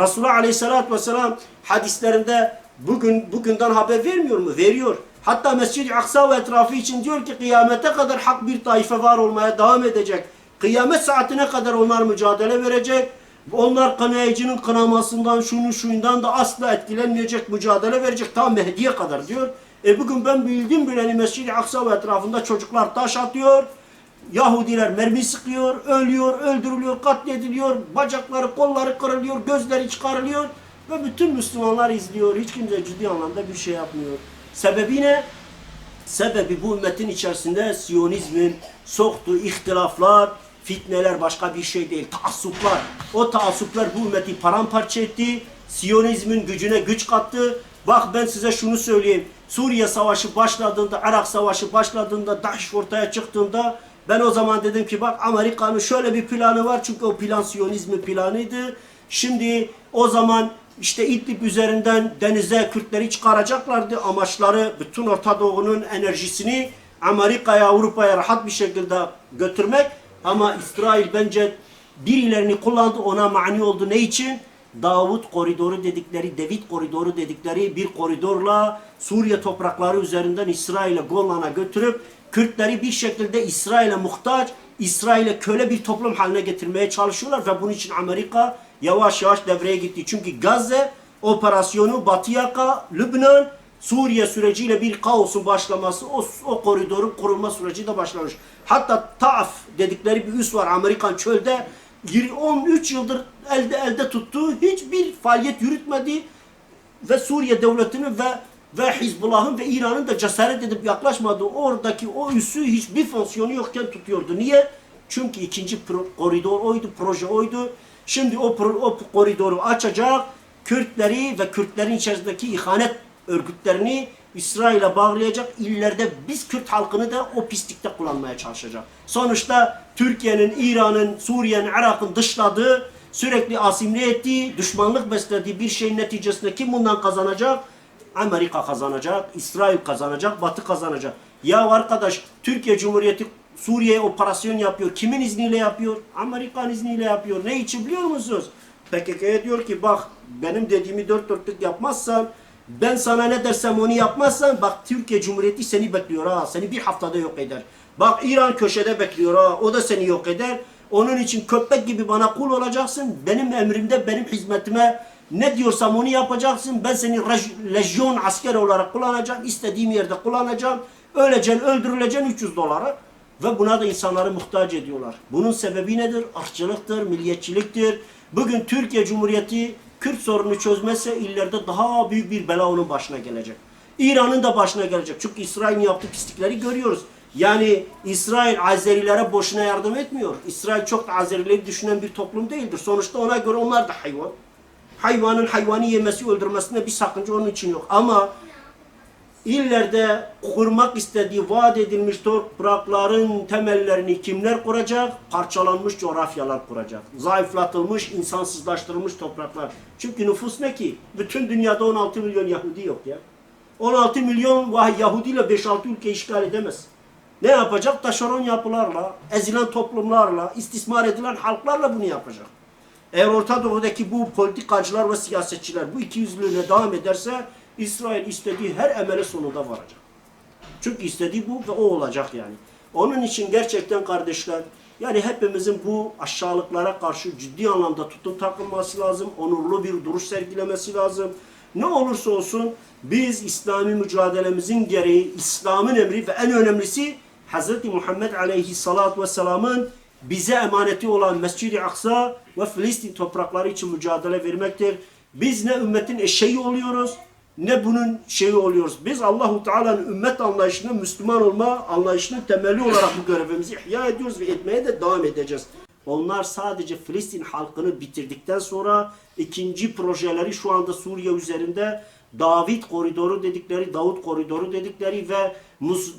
Resulullah Aleyhisselatü Vesselam hadislerinde bugün bugünden haber vermiyor mu? Veriyor. Hatta Mescid-i Aksa ve etrafı için diyor ki kıyamete kadar hak bir taife var olmaya devam edecek. Kıyamet saatine kadar onlar mücadele verecek. Onlar kınayıcının kınamasından, şunun şuyundan da asla etkilenmeyecek, mücadele verecek. Ta Mehdi'ye kadar diyor. E bugün ben bildim bileni Mescid-i Aksa ve etrafında çocuklar taş atıyor. Yahudiler mermi sıkıyor, ölüyor, öldürülüyor, katlediliyor, bacakları, kolları kırılıyor, gözleri çıkarılıyor ve bütün Müslümanlar izliyor. Hiç kimse ciddi anlamda bir şey yapmıyor. Sebebi ne? Sebebi bu ümmetin içerisinde Siyonizmin soktuğu ihtilaflar, fitneler başka bir şey değil. Taassuplar. O taassuplar bu ümmeti paramparça etti. Siyonizmin gücüne güç kattı. Bak ben size şunu söyleyeyim. Suriye Savaşı başladığında, Irak Savaşı başladığında, DAEŞ ortaya çıktığında ben o zaman dedim ki bak Amerika'nın şöyle bir planı var. Çünkü o plan Siyonizmin planıydı. Şimdi o zaman işte İdlib üzerinden denize Kürtleri çıkaracaklardı. Amaçları bütün Orta Doğu'nun enerjisini Amerika'ya, Avrupa'ya rahat bir şekilde götürmek. Ama İsrail bence birilerini kullandı ona mani oldu. Ne için? Davut koridoru dedikleri, David koridoru dedikleri bir koridorla Suriye toprakları üzerinden İsrail'e Golan'a götürüp Kürtleri bir şekilde İsrail'e muhtaç, İsrail'e köle bir toplum haline getirmeye çalışıyorlar ve bunun için Amerika yavaş yavaş devreye gitti. Çünkü Gazze operasyonu Batı Yaka, Lübnan, Suriye süreciyle bir kaosun başlaması, o, o koridorun kurulma süreci de başlamış. Hatta Taaf dedikleri bir üs var Amerikan çölde. 13 yıldır elde elde tuttuğu hiçbir faaliyet yürütmedi ve Suriye devletinin ve ve Hizbullah'ın ve İran'ın da cesaret edip yaklaşmadığı oradaki o üssü hiçbir fonksiyonu yokken tutuyordu. Niye? Çünkü ikinci koridor oydu, proje oydu. Şimdi o, o koridoru açacak, Kürtleri ve Kürtlerin içerisindeki ihanet örgütlerini İsrail'e bağlayacak illerde biz Kürt halkını da o pislikte kullanmaya çalışacak. Sonuçta Türkiye'nin, İran'ın, Suriye'nin, Irak'ın dışladığı, sürekli asimle ettiği, düşmanlık beslediği bir şeyin neticesinde kim bundan kazanacak? Amerika kazanacak, İsrail kazanacak, Batı kazanacak. Ya arkadaş Türkiye Cumhuriyeti Suriye'ye operasyon yapıyor. Kimin izniyle yapıyor? Amerikan izniyle yapıyor. Ne için biliyor musunuz? PKK'ya diyor ki bak benim dediğimi dört dörtlük yapmazsan ben sana ne dersem onu yapmazsan bak Türkiye Cumhuriyeti seni bekliyor ha. Seni bir haftada yok eder. Bak İran köşede bekliyor ha. O da seni yok eder. Onun için köpek gibi bana kul olacaksın. Benim emrimde, benim hizmetime ne diyorsam onu yapacaksın. Ben seni lejyon asker olarak kullanacağım. istediğim yerde kullanacağım. Öleceksin, öldürüleceksin 300 dolara. Ve buna da insanları muhtaç ediyorlar. Bunun sebebi nedir? Irkçılıktır, milliyetçiliktir. Bugün Türkiye Cumhuriyeti Kürt sorunu çözmezse illerde daha büyük bir bela onun başına gelecek. İran'ın da başına gelecek. Çünkü İsrail'in yaptığı pislikleri görüyoruz. Yani İsrail Azerilere boşuna yardım etmiyor. İsrail çok da Azerileri düşünen bir toplum değildir. Sonuçta ona göre onlar da hayvan. Hayvanın hayvanı yemesi, öldürmesinde bir sakınca onun için yok. Ama illerde kurmak istediği vaat edilmiş toprakların temellerini kimler kuracak? Parçalanmış coğrafyalar kuracak. Zayıflatılmış, insansızlaştırılmış topraklar. Çünkü nüfus ne ki? Bütün dünyada 16 milyon Yahudi yok ya. 16 milyon Yahudi ile 5-6 ülke işgal edemez. Ne yapacak? Taşeron yapılarla, ezilen toplumlarla, istismar edilen halklarla bunu yapacak. Eğer Orta Doğu'daki bu politikacılar ve siyasetçiler bu iki yüzlülüğüne devam ederse İsrail istediği her emele sonunda varacak. Çünkü istediği bu ve o olacak yani. Onun için gerçekten kardeşler yani hepimizin bu aşağılıklara karşı ciddi anlamda tutum takılması lazım. Onurlu bir duruş sergilemesi lazım. Ne olursa olsun biz İslami mücadelemizin gereği İslam'ın emri ve en önemlisi Hz. Muhammed Aleyhisselatü Vesselam'ın bize emaneti olan Mescid-i Aksa ve Filistin toprakları için mücadele vermektir. Biz ne ümmetin eşeği oluyoruz ne bunun şeyi oluyoruz. Biz Allahu Teala'nın ümmet anlayışını, Müslüman olma anlayışının temeli olarak bu görevimizi ihya ediyoruz ve etmeye de devam edeceğiz. Onlar sadece Filistin halkını bitirdikten sonra ikinci projeleri şu anda Suriye üzerinde David koridoru dedikleri, Davut koridoru dedikleri ve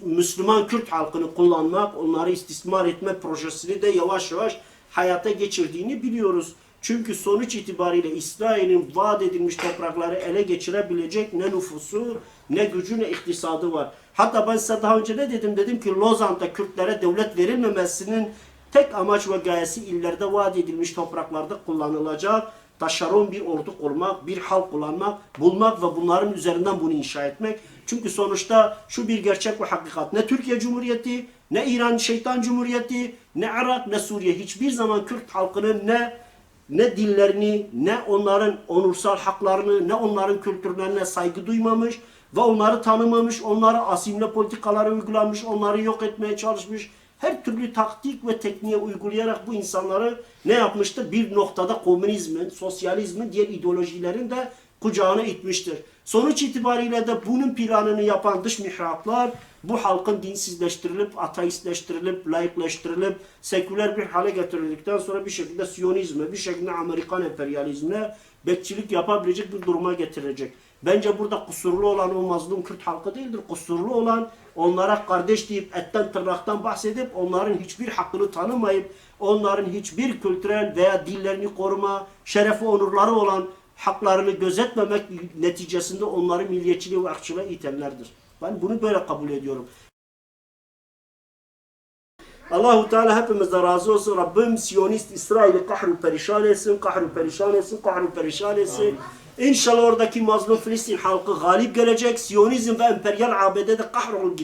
Müslüman Kürt halkını kullanmak, onları istismar etme projesini de yavaş yavaş hayata geçirdiğini biliyoruz. Çünkü sonuç itibariyle İsrail'in vaat edilmiş toprakları ele geçirebilecek ne nüfusu, ne gücü, ne iktisadı var. Hatta ben size daha önce ne dedim? Dedim ki Lozan'da Kürtlere devlet verilmemesinin tek amaç ve gayesi illerde vaat edilmiş topraklarda kullanılacak taşeron bir ordu kurmak, bir halk kullanmak, bulmak ve bunların üzerinden bunu inşa etmek. Çünkü sonuçta şu bir gerçek ve hakikat. Ne Türkiye Cumhuriyeti, ne İran Şeytan Cumhuriyeti, ne Irak, ne Suriye hiçbir zaman Kürt halkının ne ne dillerini, ne onların onursal haklarını, ne onların kültürlerine saygı duymamış ve onları tanımamış, onlara asimle politikaları uygulamış, onları yok etmeye çalışmış. Her türlü taktik ve tekniğe uygulayarak bu insanları ne yapmıştır? Bir noktada komünizmin, sosyalizmin, diğer ideolojilerin de kucağına itmiştir. Sonuç itibariyle de bunun planını yapan dış mihraklar bu halkın dinsizleştirilip, ateistleştirilip, laikleştirilip, seküler bir hale getirildikten sonra bir şekilde Siyonizme, bir şekilde Amerikan emperyalizmine bekçilik yapabilecek bir duruma getirecek. Bence burada kusurlu olan o mazlum Kürt halkı değildir. Kusurlu olan onlara kardeş deyip etten tırnaktan bahsedip onların hiçbir hakkını tanımayıp onların hiçbir kültürel veya dillerini koruma, şerefi onurları olan haklarını gözetmemek neticesinde onları milliyetçiliğe ve ırkçılığa itenlerdir. Ben bunu böyle kabul ediyorum. الله تعالى هب مزرازوس رب مسيونيست إسرائيل قحر وبريشان اسم قحر وبريشان اسم قحر وبريشان اسم إن شاء الله أردك مظلوم فلسطين حلقة غالب جلجك سيونيزم وإمبريال عابدة قحر وقل